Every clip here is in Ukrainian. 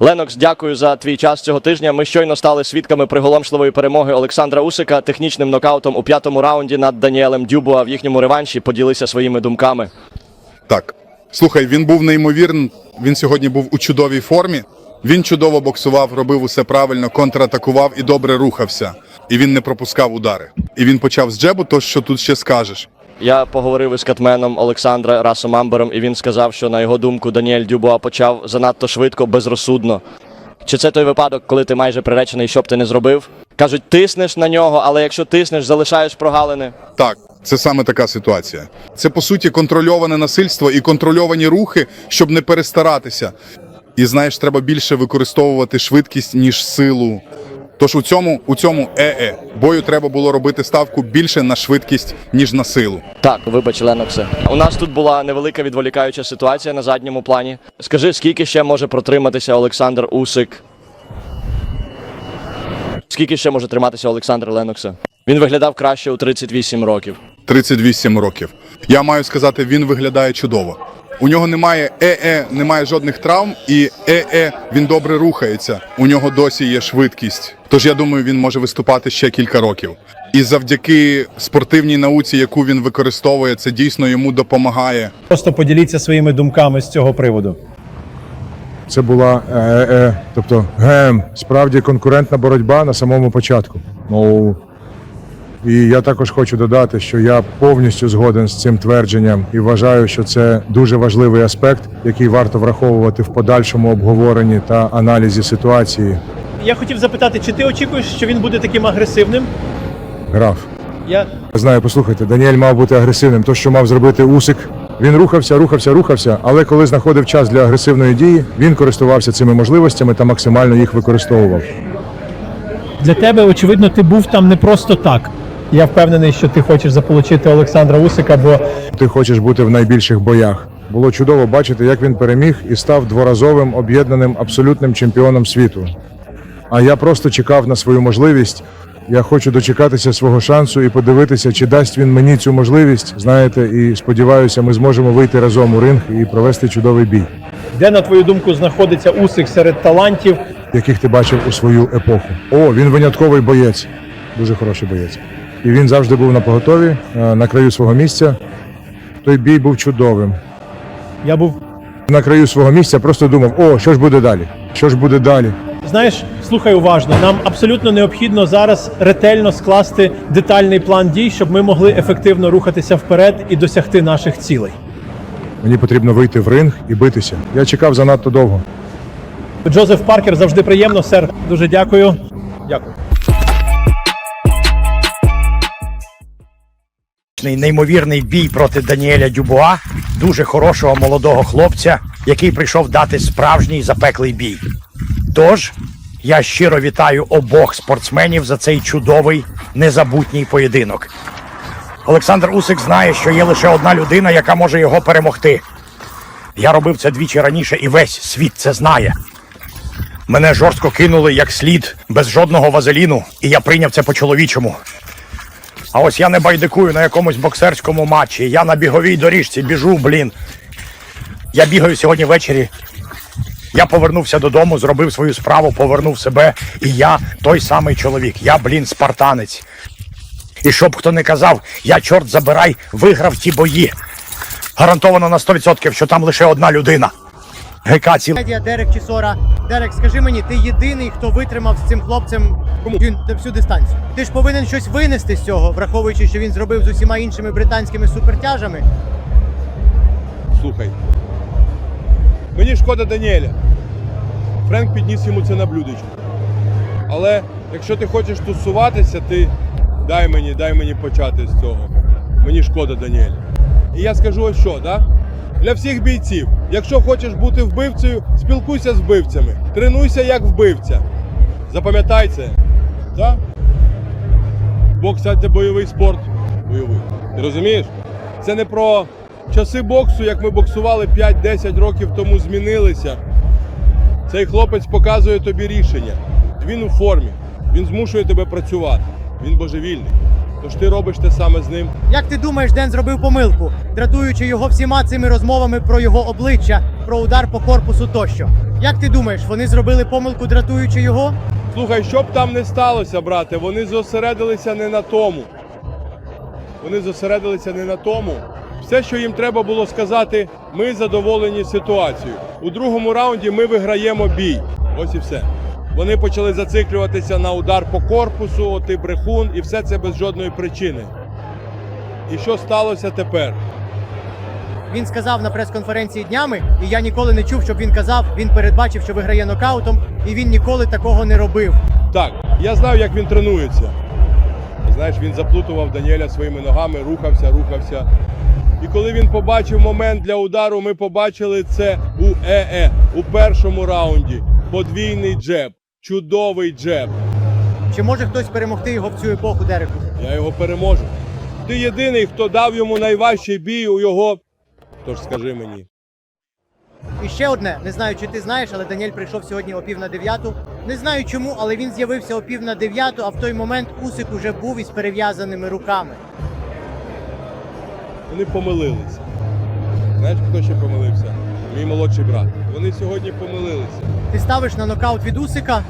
Ленокс, дякую за твій час цього тижня. Ми щойно стали свідками приголомшливої перемоги Олександра Усика технічним нокаутом у п'ятому раунді над Даніелем Дюбуа в їхньому реванші. Поділися своїми думками. Так. Слухай, він був неймовірний. Він сьогодні був у чудовій формі. Він чудово боксував, робив усе правильно, контратакував і добре рухався. І він не пропускав удари. І він почав з джебу, то що тут ще скажеш. Я поговорив із катменом Олександра Расом Амбером, і він сказав, що на його думку Даніель Дюбуа почав занадто швидко, безрозсудно. Чи це той випадок, коли ти майже приречений, що б ти не зробив? Кажуть, тиснеш на нього, але якщо тиснеш, залишаєш прогалини. Так, це саме така ситуація. Це по суті контрольоване насильство і контрольовані рухи, щоб не перестаратися. І знаєш, треба більше використовувати швидкість ніж силу. Тож у цьому у цьому е-е бою треба було робити ставку більше на швидкість ніж на силу. Так, вибач, Леноксе. У нас тут була невелика відволікаюча ситуація на задньому плані. Скажи, скільки ще може протриматися Олександр Усик? Скільки ще може триматися Олександр Леноксе? Він виглядав краще у 38 років. 38 років. Я маю сказати, він виглядає чудово. У нього немає е-е, немає жодних травм, і е-е він добре рухається. У нього досі є швидкість. Тож я думаю, він може виступати ще кілька років. І завдяки спортивній науці, яку він використовує, це дійсно йому допомагає. Просто поділіться своїми думками з цього приводу. Це була е, е, тобто ГМ, справді конкурентна боротьба на самому початку. Ну і я також хочу додати, що я повністю згоден з цим твердженням і вважаю, що це дуже важливий аспект, який варто враховувати в подальшому обговоренні та аналізі ситуації. Я хотів запитати, чи ти очікуєш, що він буде таким агресивним? Граф. Я Знаю, послухайте, Даніель мав бути агресивним. То, що мав зробити Усик, він рухався, рухався, рухався, але коли знаходив час для агресивної дії, він користувався цими можливостями та максимально їх використовував. для тебе, очевидно, ти був там не просто так. Я впевнений, що ти хочеш заполучити Олександра Усика, бо Ти хочеш бути в найбільших боях. Було чудово бачити, як він переміг і став дворазовим об'єднаним абсолютним чемпіоном світу. А я просто чекав на свою можливість. Я хочу дочекатися свого шансу і подивитися, чи дасть він мені цю можливість. Знаєте, і сподіваюся, ми зможемо вийти разом у ринг і провести чудовий бій, де, на твою думку, знаходиться Усик серед талантів? яких ти бачив у свою епоху. О, він винятковий боєць, дуже хороший боєць. І він завжди був на поготові, е, на краю свого місця. Той бій був чудовим. Я був. на краю свого місця просто думав, о, що ж буде далі? Що ж буде далі? Знаєш, слухай уважно. Нам абсолютно необхідно зараз ретельно скласти детальний план дій, щоб ми могли ефективно рухатися вперед і досягти наших цілей. Мені потрібно вийти в ринг і битися. Я чекав занадто довго. Джозеф Паркер завжди приємно, сер. Дуже дякую. Дякую. Неймовірний бій проти Даніеля Дюбуа, дуже хорошого молодого хлопця, який прийшов дати справжній запеклий бій. Тож я щиро вітаю обох спортсменів за цей чудовий незабутній поєдинок. Олександр Усик знає, що є лише одна людина, яка може його перемогти. Я робив це двічі раніше, і весь світ це знає. Мене жорстко кинули як слід, без жодного вазеліну, і я прийняв це по-чоловічому. А ось я не байдикую на якомусь боксерському матчі. Я на біговій доріжці біжу, блін. Я бігаю сьогодні ввечері. Я повернувся додому, зробив свою справу, повернув себе. І я той самий чоловік. Я, блін, спартанець. І щоб хто не казав, я, чорт забирай, виграв ті бої. Гарантовано на 100%, що там лише одна людина. Медіа Дерек Чісора. Дерек, скажи мені, ти єдиний, хто витримав з цим хлопцем всю дистанцію. Ти ж повинен щось винести з цього, враховуючи, що він зробив з усіма іншими британськими супертяжами. Слухай. Мені шкода Даніеля. Френк підніс йому це на блюдечку. Але якщо ти хочеш тусуватися, ти дай мені, дай мені почати з цього. Мені шкода Даніеля. І я скажу ось що, да? Для всіх бійців, якщо хочеш бути вбивцею, спілкуйся з вбивцями. Тренуйся як вбивця. Запам'ятай це. Так? Бокс це бойовий спорт. Бойовий. Ти розумієш? Це не про часи боксу, як ми боксували 5-10 років тому, змінилися. Цей хлопець показує тобі рішення. Він у формі, він змушує тебе працювати. Він божевільний. Тож ти робиш те саме з ним. Як ти думаєш, Ден зробив помилку, дратуючи його всіма цими розмовами про його обличчя, про удар по корпусу тощо? Як ти думаєш, вони зробили помилку, дратуючи його? Слухай, що б там не сталося, брате, вони зосередилися не на тому. Вони зосередилися не на тому. Все, що їм треба було сказати, ми задоволені ситуацією. У другому раунді ми виграємо бій. Ось і все. Вони почали зациклюватися на удар по корпусу, о, ти брехун, і все це без жодної причини. І що сталося тепер? Він сказав на прес-конференції днями, і я ніколи не чув, щоб він казав, він передбачив, що виграє нокаутом, і він ніколи такого не робив. Так, я знаю, як він тренується. Знаєш, він заплутував Даніеля своїми ногами, рухався, рухався. І коли він побачив момент для удару, ми побачили це у ЕЕ у першому раунді. Подвійний джеб, чудовий джеб. Чи може хтось перемогти його в цю епоху, Дереку? Я його переможу. Ти єдиний, хто дав йому найважчий бій у його. Тож скажи мені. І ще одне, не знаю, чи ти знаєш, але Даніель прийшов сьогодні о пів на дев'яту. Не знаю чому, але він з'явився о пів на дев'яту, а в той момент Усик уже був із перев'язаними руками. Вони помилилися. Знаєш, хто ще помилився? Мій молодший брат. Вони сьогодні помилилися. Ти ставиш на нокаут від Усика.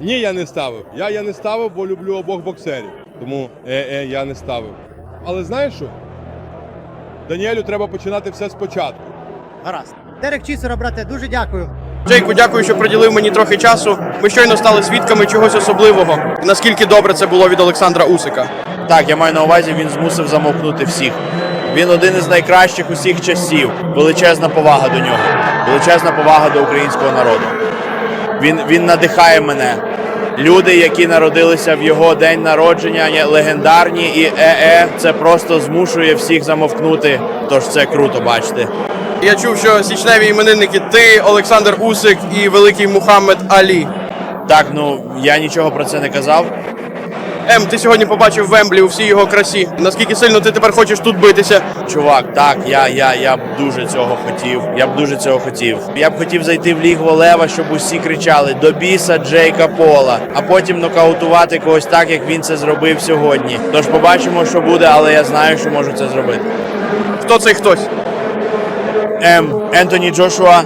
Ні, я не ставив. Я, я не ставив, бо люблю обох боксерів. Тому е-е, я не ставив. Але знаєш що? Даніелю треба починати все спочатку. Гаразд. Дерек Чісера, брате, дуже дякую. Джейку, дякую, що приділив мені трохи часу. Ми щойно стали свідками чогось особливого. Наскільки добре це було від Олександра Усика. Так, я маю на увазі, він змусив замовкнути всіх. Він один із найкращих усіх часів. Величезна повага до нього, величезна повага до українського народу. Він, він надихає мене. Люди, які народилися в його день народження, є легендарні, і ЕЕ це просто змушує всіх замовкнути. Тож це круто, бачите. Я чув, що січневі іменинники ти, Олександр Усик і великий Мухаммед Алі. Так, ну я нічого про це не казав. Ем, ти сьогодні побачив Вемблі у всій його красі. Наскільки сильно ти тепер хочеш тут битися? Чувак, так, я, я, я б дуже цього хотів. Я б дуже цього хотів. Я б хотів зайти в лігво лева, щоб усі кричали до біса Джейка Пола, а потім нокаутувати когось так, як він це зробив сьогодні. Тож побачимо, що буде, але я знаю, що можу це зробити. Хто цей хтось? Ем, Ентоні Джошуа.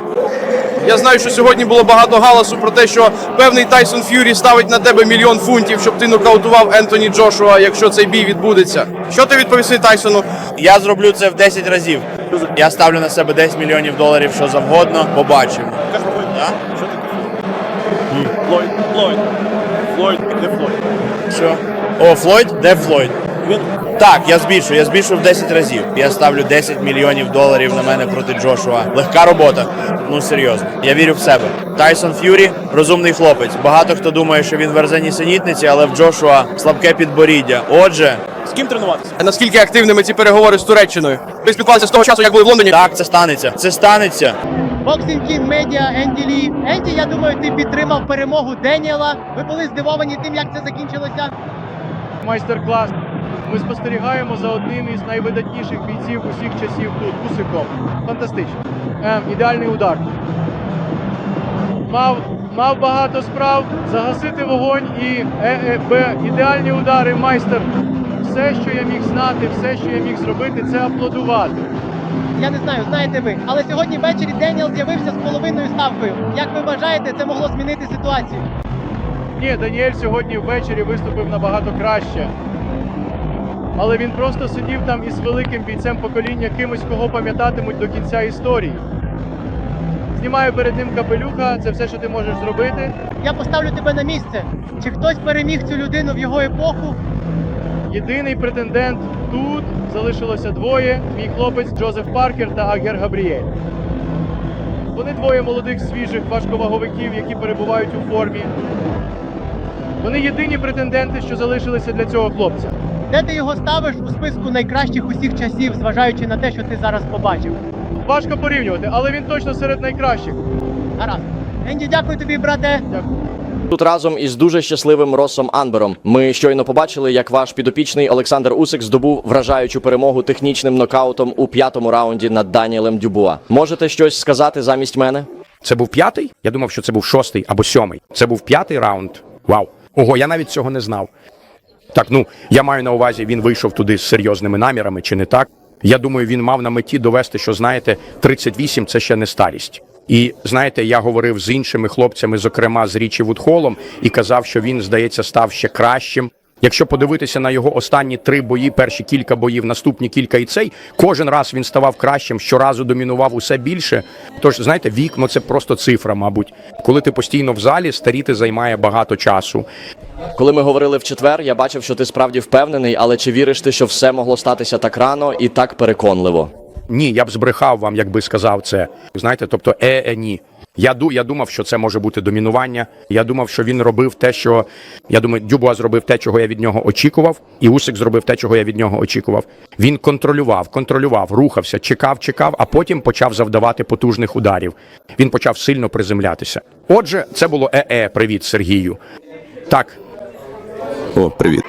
Я знаю, що сьогодні було багато галасу про те, що певний Тайсон Ф'юрі ставить на тебе мільйон фунтів, щоб ти нокаутував Ентоні Джошуа, якщо цей бій відбудеться. Що ти відповіси Тайсону? Я зроблю це в 10 разів. Я ставлю на себе 10 мільйонів доларів, що завгодно. Побачимо. Да? Флойд, Флойд. Флойд, де Флойд? Що? О, Флойд? Де Флойд? Так, я збільшую, я збільшую в 10 разів. Я ставлю 10 мільйонів доларів на мене проти Джошуа. Легка робота. Ну серйозно. Я вірю в себе. Тайсон Ф'юрі розумний хлопець. Багато хто думає, що він верзе нісенітниці, але в Джошуа слабке підборіддя. Отже, З ким тренуватися? Наскільки активними ці переговори з Туреччиною? Ви спілкувалися з того часу, як були в Лондоні? так, це станеться. Це станеться. Боксинг Кін Медіа Енді Лі. Енді, я думаю, ти підтримав перемогу Деніела. Ви були здивовані тим, як це закінчилося. Майстер-клас. Ми спостерігаємо за одним із найвидатніших бійців усіх часів тут, Усиком. Фантастично. Ем, ідеальний удар. Мав, мав багато справ загасити вогонь і ЕЕБ. Ідеальні удари, майстер. Все, що я міг знати, все, що я міг зробити, це аплодувати. Я не знаю, знаєте ви, але сьогодні ввечері Деніел з'явився з половинною ставкою. Як ви вважаєте, це могло змінити ситуацію? Ні, Даніель сьогодні ввечері виступив набагато краще. Але він просто сидів там із великим бійцем покоління, кимось, кого пам'ятатимуть до кінця історії. Знімаю перед ним капелюха, це все, що ти можеш зробити. Я поставлю тебе на місце. Чи хтось переміг цю людину в його епоху? Єдиний претендент тут залишилося двоє: мій хлопець Джозеф Паркер та Агер Габріель. Вони двоє молодих свіжих важковаговиків, які перебувають у формі. Вони єдині претенденти, що залишилися для цього хлопця. Де ти його ставиш у списку найкращих усіх часів, зважаючи на те, що ти зараз побачив? Важко порівнювати, але він точно серед найкращих. Гаразд. Енді, дякую тобі, брате. Дякую. Тут разом із дуже щасливим Росом Анбером. Ми щойно побачили, як ваш підопічний Олександр Усик здобув вражаючу перемогу технічним нокаутом у п'ятому раунді над Даніелем Дюбуа. Можете щось сказати замість мене? Це був п'ятий? Я думав, що це був шостий або сьомий. Це був п'ятий раунд. Вау. Ого, я навіть цього не знав. Так, ну я маю на увазі, він вийшов туди з серйозними намірами, чи не так? Я думаю, він мав на меті довести, що знаєте, 38 – це ще не старість. І знаєте, я говорив з іншими хлопцями, зокрема з Річі Вудхолом, і казав, що він, здається, став ще кращим. Якщо подивитися на його останні три бої, перші кілька боїв, наступні кілька і цей, кожен раз він ставав кращим, щоразу домінував усе більше. Тож, знаєте, вік, ну це просто цифра, мабуть. Коли ти постійно в залі, старіти займає багато часу. Коли ми говорили в четвер, я бачив, що ти справді впевнений, але чи віриш ти, що все могло статися так рано і так переконливо? Ні, я б збрехав вам, якби сказав це. Знаєте, тобто, е, е, ні. Я ду, я думав, що це може бути домінування. Я думав, що він робив те, що я думаю, Дюбуа зробив те, чого я від нього очікував, і Усик зробив те, чого я від нього очікував. Він контролював, контролював, рухався, чекав, чекав, а потім почав завдавати потужних ударів. Він почав сильно приземлятися. Отже, це було е-е, привіт, Сергію. Так, О, привіт.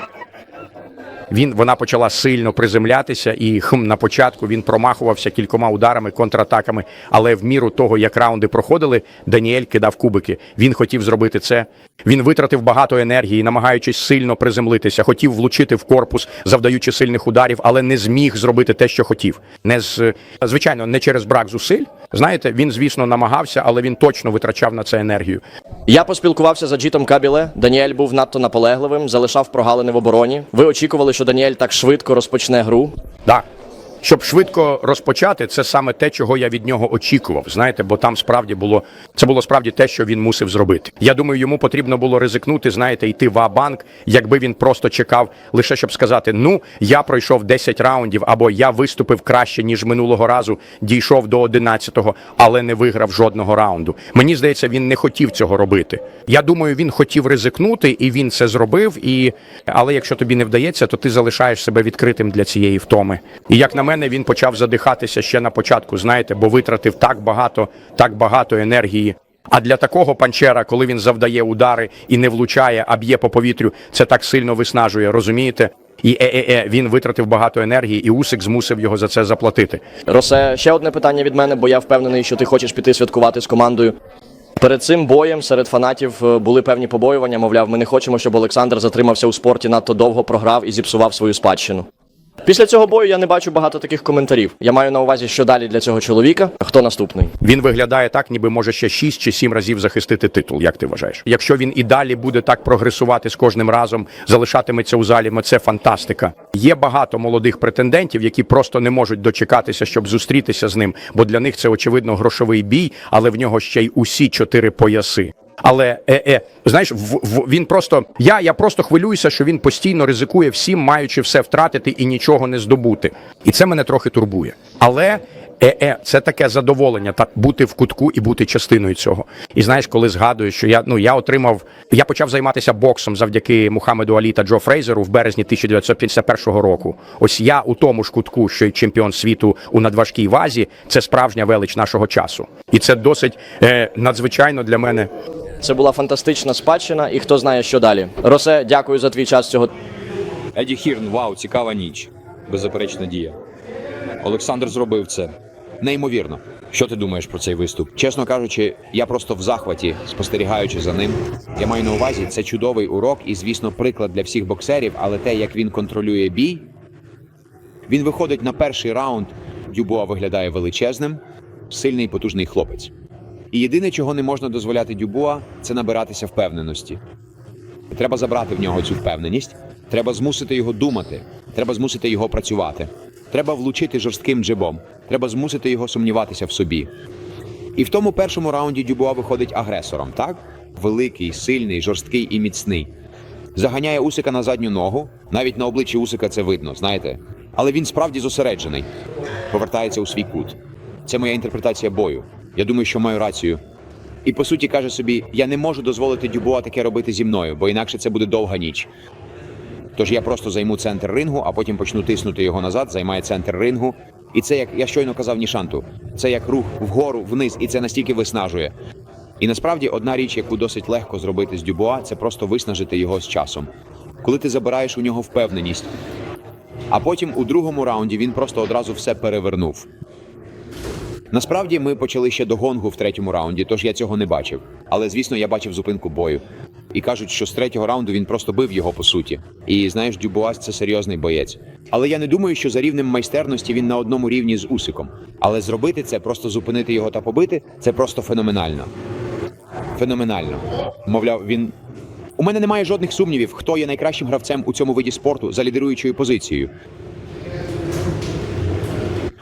Він вона почала сильно приземлятися, і хм, на початку він промахувався кількома ударами, контратаками. Але в міру того, як раунди проходили, Даніель кидав кубики. Він хотів зробити це. Він витратив багато енергії, намагаючись сильно приземлитися, хотів влучити в корпус, завдаючи сильних ударів, але не зміг зробити те, що хотів. Не з звичайно, не через брак зусиль. Знаєте, він, звісно, намагався, але він точно витрачав на це енергію. Я поспілкувався з Аджітом Кабіле. Даніель був надто наполегливим, залишав прогалини в обороні. Ви очікували, що Даніель так швидко розпочне гру. Так. Щоб швидко розпочати, це саме те, чого я від нього очікував. Знаєте, бо там справді було це було справді те, що він мусив зробити. Я думаю, йому потрібно було ризикнути, знаєте, йти в А-банк, якби він просто чекав лише щоб сказати: ну я пройшов 10 раундів, або я виступив краще ніж минулого разу, дійшов до 11-го, але не виграв жодного раунду. Мені здається, він не хотів цього робити. Я думаю, він хотів ризикнути, і він це зробив. І але якщо тобі не вдається, то ти залишаєш себе відкритим для цієї втоми. І як на мене, він почав задихатися ще на початку, знаєте, бо витратив так багато, так багато енергії. А для такого панчера, коли він завдає удари і не влучає, а б'є по повітрю, це так сильно виснажує, розумієте? І е-е-е, він витратив багато енергії, і Усик змусив його за це заплатити. Росе, ще одне питання від мене, бо я впевнений, що ти хочеш піти святкувати з командою. Перед цим боєм серед фанатів е, були певні побоювання. Мовляв, ми не хочемо, щоб Олександр затримався у спорті надто довго, програв і зіпсував свою спадщину. Після цього бою я не бачу багато таких коментарів. Я маю на увазі, що далі для цього чоловіка. Хто наступний? Він виглядає так, ніби може ще 6 чи 7 разів захистити титул. Як ти вважаєш? Якщо він і далі буде так прогресувати з кожним разом, залишатиметься у залі, це фантастика. Є багато молодих претендентів, які просто не можуть дочекатися, щоб зустрітися з ним, бо для них це очевидно грошовий бій, але в нього ще й усі чотири пояси. Але е, е, знаєш, в, в, він просто я, я просто хвилююся, що він постійно ризикує всім, маючи все втратити і нічого не здобути. І це мене трохи турбує. Але е-е, це таке задоволення, так бути в кутку і бути частиною цього. І знаєш, коли згадую, що я ну я отримав, я почав займатися боксом завдяки Мухаммеду Алі та Джо Фрейзеру в березні 1951 року. Ось я у тому ж кутку, що й чемпіон світу у надважкій вазі, це справжня велич нашого часу, і це досить е, надзвичайно для мене. Це була фантастична спадщина, і хто знає, що далі. Росе, дякую за твій час цього. Еді Хірн, вау, цікава ніч. Беззаперечна дія. Олександр зробив це. Неймовірно. Що ти думаєш про цей виступ? Чесно кажучи, я просто в захваті, спостерігаючи за ним. Я маю на увазі, це чудовий урок і, звісно, приклад для всіх боксерів, але те, як він контролює бій. Він виходить на перший раунд. Дюбуа виглядає величезним, сильний потужний хлопець. І єдине, чого не можна дозволяти Дюбуа, це набиратися впевненості. Треба забрати в нього цю впевненість. Треба змусити його думати. Треба змусити його працювати. Треба влучити жорстким джебом. Треба змусити його сумніватися в собі. І в тому першому раунді Дюбуа виходить агресором, так? Великий, сильний, жорсткий і міцний. Заганяє Усика на задню ногу. Навіть на обличчі Усика це видно, знаєте. Але він справді зосереджений. Повертається у свій кут. Це моя інтерпретація бою. Я думаю, що маю рацію. І по суті каже собі: я не можу дозволити Дюбуа таке робити зі мною, бо інакше це буде довга ніч. Тож я просто займу центр рингу, а потім почну тиснути його назад, займає центр рингу. І це як я щойно казав Нішанту, це як рух вгору, вниз, і це настільки виснажує. І насправді одна річ, яку досить легко зробити з Дюбуа, це просто виснажити його з часом. Коли ти забираєш у нього впевненість. А потім у другому раунді він просто одразу все перевернув. Насправді ми почали ще до гонгу в третьому раунді, тож я цього не бачив. Але звісно, я бачив зупинку бою. І кажуть, що з третього раунду він просто бив його по суті. І знаєш, Дюбуа це серйозний боєць. Але я не думаю, що за рівнем майстерності він на одному рівні з Усиком. Але зробити це, просто зупинити його та побити, це просто феноменально. Феноменально. Мовляв, він. У мене немає жодних сумнівів, хто є найкращим гравцем у цьому виді спорту за лідируючою позицією.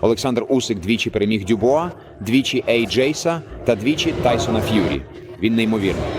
Олександр Усик двічі переміг Дюбуа, двічі Ей Джейса та двічі Тайсона Ф'юрі. Він неймовірний.